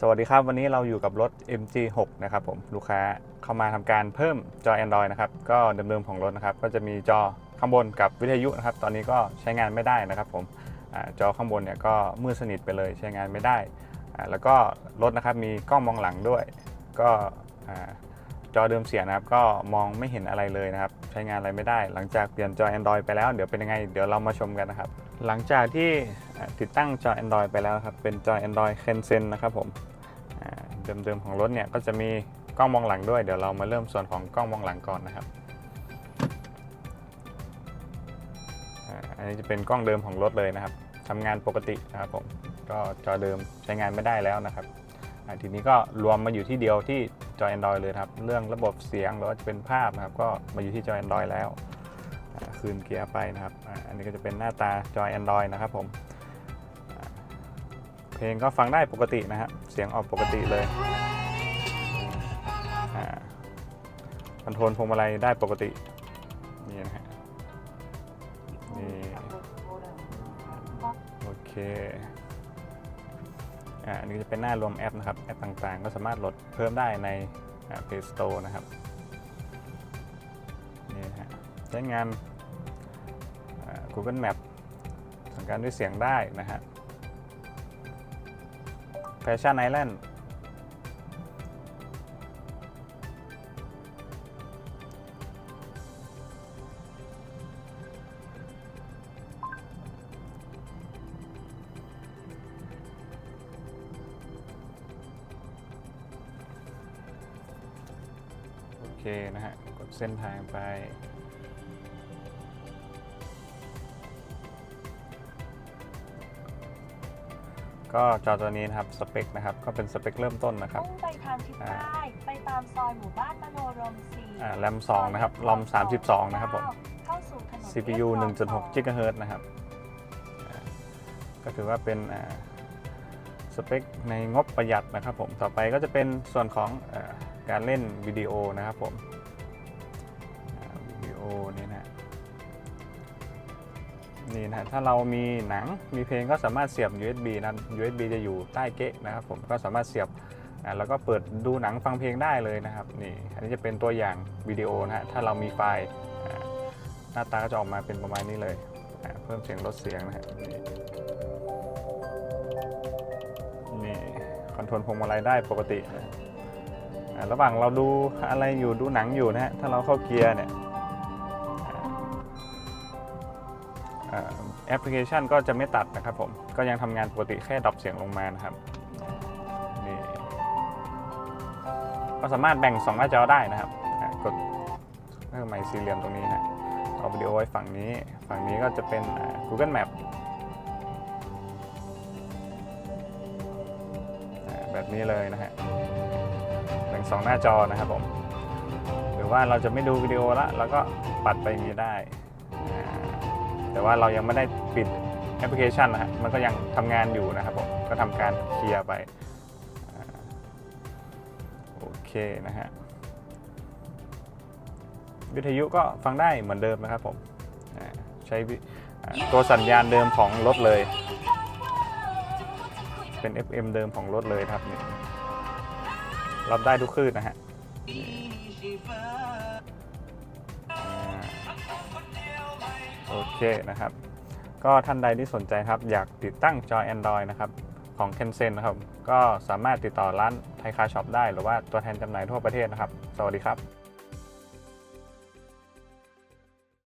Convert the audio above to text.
สวัสดีครับ วันนี้เราอยู่กับรถ MG6 นะครับผมลูกค้าเข้ามาทำการเพิ่มจอ Android นะครับ ก็เดิมๆของรถนะครับ ก็จะมีจอข้างบนกับวิทยุนะครับ ตอนนี้ก็ใช้งานไม่ได้นะครับผมอจอข้างบนเนี่ยก็มืดสนิทไปเลยใช้งานไม่ได้ แล้วก็รถนะครับมีกล้องมองหลังด้วย ก็จอเดิมเสียนะครับ ก็มองไม่เห็นอะไรเลยนะครับ ใช้งานอะไรไม่ได้ หลังจากเปลี่ยนจอ Android ไปแล้วเดี๋ยวเป็นยังไง เดี๋ยวเรามาชมกันนะครับ หลังจากที่ ติดตั้งจอ Android ไปแล้วครับ เป็นจอ Android Kensen นะครับผมเดิมๆของรถเนี่ยก็จะมีกล้องมองหลังด้วย เดี๋ยวเรามาเริ่มส่วนของกล้องมองหลังก่อนนะครับ อันนี้จะเป็นกล้องเดิมของรถเลยนะครับทำงานปกตินะครับผม ก็จอเดิมใช้งานไม่ได้แล้วนะครับ ทีนี้ก็รวมมาอยู่ที่เดียวที่จอ Android เลยครับ เรื่องระบบเสียงหรือว่าจะเป็นภาพนะครับ ก็มาอยู่ที่จอ Android แล้ว คืนเกียร์ไปนะครับ อันนี้ก็จะเป็นหน้าตาจอ Android นะครับผม เพลงก็ฟังได้ปกตินะฮะเสียงออกปกติเลยอ่าคอนโทรลพวงมาลัยได้ปกติ นี่นะฮะ นี่ โอเค อ่าอันนี้จะเป็นหน้ารวมแอปนะครับ แอปต่างๆ ก็สามารถโหลดเพิ่มได้ในอ่า Play Store นะครับ นี่นะฮะ ใช้งาน Google Map สั่งการด้วยเสียงได้นะฮะ แฟชั่นไอแลนด์โอเคนะฮะ กดเส้นทางไป ก็จอตัวนี้นะครับสเปคนะครับก็เป็นสเปคเริ่มต้นนะครับ มุ่งไปทางทิศใต้ไปตามซอยหมู่บ้านมโนรมสีอ่าแรม2นะครับรอม32 นะครับผม เข้าสู่ถนน CPU เรียบคลอง1.6 GHz นะครับอ่าก็ถือว่าเป็นอ่าสเปคในงบประหยัดนะครับผมต่อไปก็จะเป็นส่วนของอาการเล่นวิดีโอนะครับผมอ่าวิดีโอนี่นะ นี่นะถ้าเรามีหนังมีเพลงก็สามารถเสียบ USB นะ USB จะอยู่ใต้เก๊ะนะครับผมก็สามารถเสียบแล้วก็เปิดดูหนังฟังเพลงได้เลยนะครับนี่อันนี้จะเป็นตัวอย่างวิดีโอนะฮะถ้าเรามีไฟล์หน้าตาก็จะออกมาเป็นประมาณนี้เลยเพิ่มเสียงลดเสียงนะฮะนี่คอนโทรลพวงมาลัยได้ปกติระหว่างเราดูอะไรอยู่ดูหนังอยู่นะฮะถ้าเราเข้าเกียร์เนี่ย แอปพลิเคชันก็จะไม่ตัดนะครับผม ก็ยังทำงานปกติแค่ดรอปเสียงลงมานะครับนี่ก็สามารถแบ่ง2หน้าจอได้นะครับกดเพิ่มไมค์สี่เหลี่ยมตรงนี้นะเอาวิดีโอไว้ฝั่งนี้ ฝั่งนี้ก็จะเป็น Google Map แบบนี้เลยนะฮะแบ่งสองหน้าจอนะครับผม หรือว่าเราจะไม่ดูวิดีโอละเราก็ปัดไปอย่างนี้ได้ แต่ว่าเรายังไม่ได้ปิดแอปพลิเคชันนะฮะมันก็ยังทำงานอยู่นะครับผมก็ทำการเคลียร์ไปอ่าโอเคนะฮะวิทยุก็ฟังได้เหมือนเดิมนะครับผมอ่าใช้วิอ่าตัวสัญญาณเดิมของรถเลย เป็น FM เดิมของรถเลยครับนี่รับได้ทุกคลื่นนะฮะ โอเคนะครับ ก็ท่านใดที่สนใจครับ อยากติดตั้งจอ Android นะครับของ k e n s e n นะครับ ก็สามารถติดต่อร้านไทยคาช็อปได้ หรือว่าตัวแทนจำหน่ายทั่วประเทศนะครับ สวัสดีครับ